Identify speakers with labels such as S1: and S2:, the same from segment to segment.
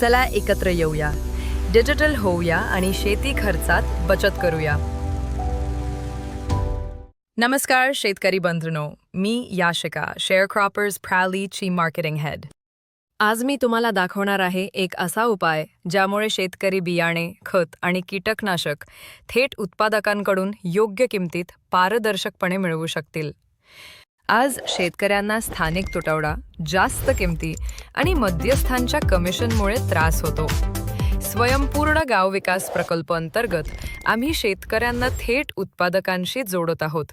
S1: चला एकत्र येऊया. डिजिटल होऊया आणि शेती खर्चात बचत करूया. नमस्कार शेतकरी बंधनो मी याशिका शेअर क्रॉपर्स प्रॅलीची मार्केटिंग हेड आज मी तुम्हाला दाखवणार आहे एक असा उपाय ज्यामुळे शेतकरी बियाणे खत आणि कीटकनाशक थेट उत्पादकांकडून योग्य किमतीत पारदर्शकपणे मिळवू शकतील. आज शेतकऱ्यांना स्थानिक तुटवडा जास्त किमती आणि मध्यस्थांच्या कमिशनमुळे त्रास होतो. स्वयंपूर्ण गाव विकास प्रकल्प अंतर्गत आम्ही शेतकऱ्यांना थेट उत्पादकांशी जोडत आहोत.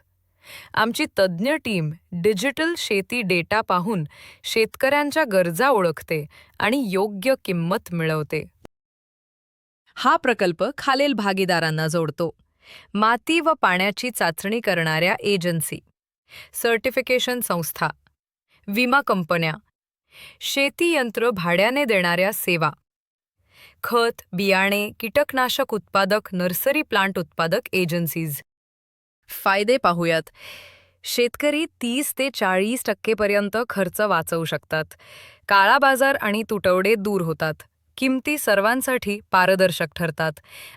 S1: आमची तज्ज्ञ टीम डिजिटल शेती डेटा पाहून शेतकऱ्यांच्या गरजा ओळखते आणि योग्य किंमत मिळवते. हा प्रकल्प खालील भागीदारांना जोडतो. माती व पाण्याची चाचणी करणाऱ्या एजन्सी. सर्टिफिकेशन संस्था विमा कंपन्या शेती यंत्र भाड्याने देणाऱ्या सेवा खत बियाणे कीटकनाशक उत्पादक नर्सरी प्लांट उत्पादक एजन्सीज. फायदे पाहूयात. शेतकरी तीस ते चाळीस टक्केपर्यंत खर्च वाचवू शकतात. काळा बाजार आणि तुटवडे दूर होतात. किमती सर्वांसाठी पारदर्शक ठरतात.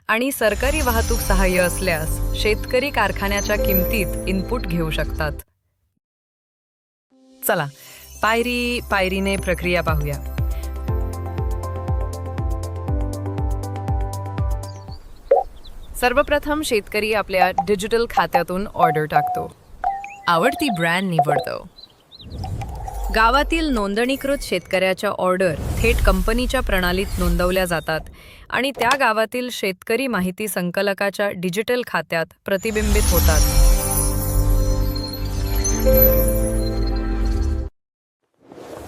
S1: आणि सरकारी वाहतूक सहाय्य असल्यास शेतकरी कारखान्याच्या किमतीत इनपुट घेऊ शकतात. चला पायरी पायरीने प्रक्रिया पाहूया. सर्वप्रथम शेतकरी आपल्या डिजिटल खात्यातून ऑर्डर टाकतो. आवडती ब्रँड निवडतो. गावातील नोंदणीकृत शेतकऱ्याच्या ऑर्डर थेट कंपनीच्या प्रणालीत नोंदवल्या जातात आणि त्या गावातील शेतकरी माहिती संकलकाच्या डिजिटल खात्यात प्रतिबिंबित होतात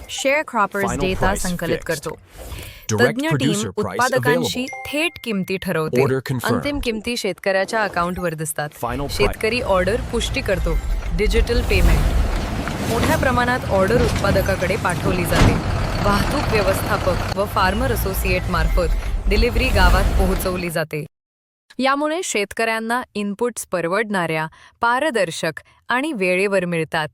S1: शेअर क्रॉपर्स डेटा संकलित. करतो तज्ज्ञ टीम उत्पादकांशी. थेट किमती ठरवते. अंतिम किमती शेतकऱ्याच्या अकाउंटवर दिसतात. शेतकरी ऑर्डर पुष्टी करतो डिजिटल पेमेंट मोठ्या प्रमाणात ऑर्डर उत्पादकाकडे पाठवली जाते. वाहतूक व्यवस्थापक व फार्मर असोसिएट मार्फत डिलिव्हरी गावात पोहोचवली जाते. यामुळे शेतकऱ्यांना इनपुट्स परवडणाऱ्या पारदर्शक आणि वेळेवर मिळतात.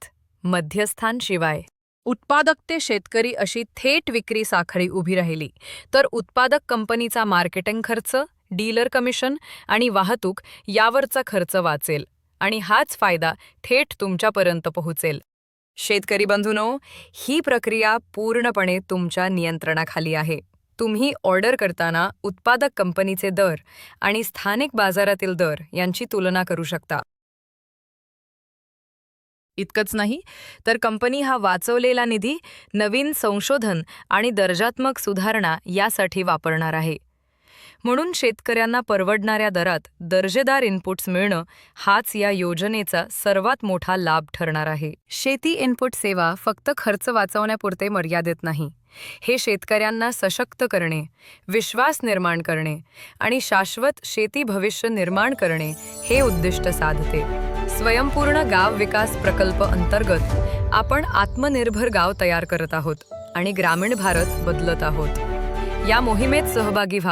S1: मध्यस्थांशिवाय. उत्पादक ते शेतकरी अशी थेट विक्री साखळी उभी राहिली तर उत्पादक कंपनीचा मार्केटिंग खर्च डीलर कमिशन आणि वाहतूक यावरचा खर्च वाचेल आणि हाच फायदा थेट तुमच्यापर्यंत पोहोचेल. शेतकरी बंधूनो ही प्रक्रिया पूर्णपणे तुमच्या नियंत्रणाखाली आहे. तुम्ही ऑर्डर करताना उत्पादक कंपनीचे दर आणि स्थानिक बाजारातील दर यांची तुलना करू शकता. इतकंच नाही तर कंपनी हा वाचवलेला निधी नवीन संशोधन आणि दर्जात्मक सुधारणा यासाठी वापरणार आहे. म्हणून शेतकऱ्यांना परवडणाऱ्या दरात दर्जेदार इनपुट्स मिळणं हाच या योजनेचा सर्वात मोठा लाभ ठरणार आहे. शेती इनपुट सेवा फक्त खर्च वाचवण्यापुरते मर्यादित नाही. हे शेतकऱ्यांना सशक्त करणे विश्वास निर्माण करणे आणि शाश्वत शेती भविष्य निर्माण करणे हे उद्दिष्ट साधते. स्वयंपूर्ण गाव विकास प्रकल्प अंतर्गत आपण आत्मनिर्भर गाव तयार करत आहोत आणि ग्रामीण भारत बदलत आहोत. या मोहिमेत सहभागी व्हा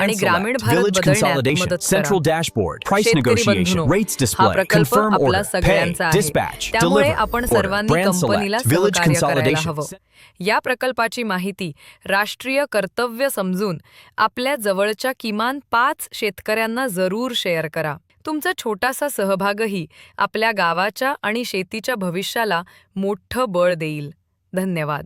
S1: आणि ग्रामीण. भारत बदलण्यात. मदत
S2: negotiation.
S1: बंधूंनो,
S2: Rates
S1: हा
S2: display.
S1: प्रकल्प
S2: Confirm
S1: आपला. सगळ्यांचा. आहे. त्यामुळे. आपण. सर्वांनी कंपनीला सहकार्य करायला. हवं या प्रकल्पाची माहिती राष्ट्रीय कर्तव्य समजून आपल्या जवळच्या किमान पाच शेतकऱ्यांना जरूर शेअर करा तुमचा छोटासा सहभागही आपल्या गावाच्या आणि शेतीच्या भविष्याला मोठं बळ देईल धन्यवाद